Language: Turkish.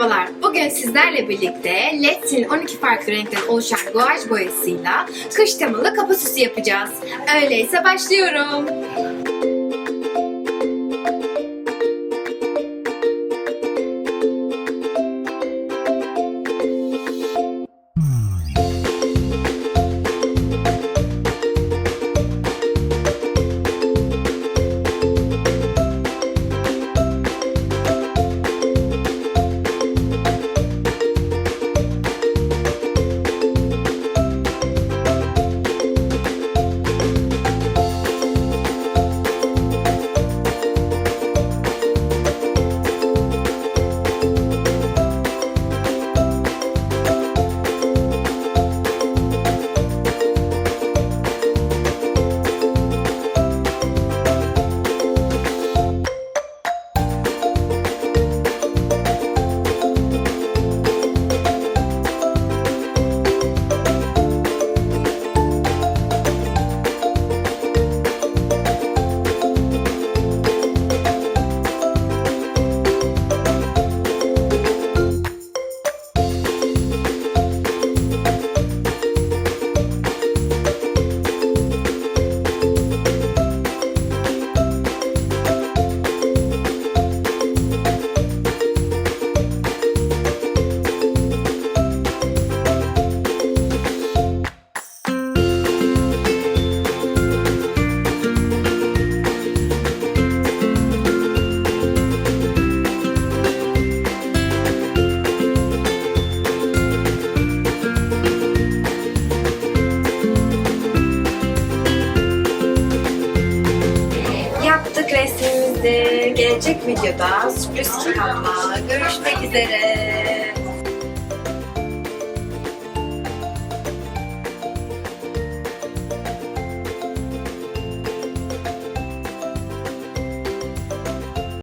Merhabalar, bugün sizlerle birlikte LED'in 12 farklı renkten oluşan guaj boyasıyla kış temalı kapı süsü yapacağız. Öyleyse başlıyorum. Resmimizi. Gelecek videoda sürpriz kitapla görüşmek üzere.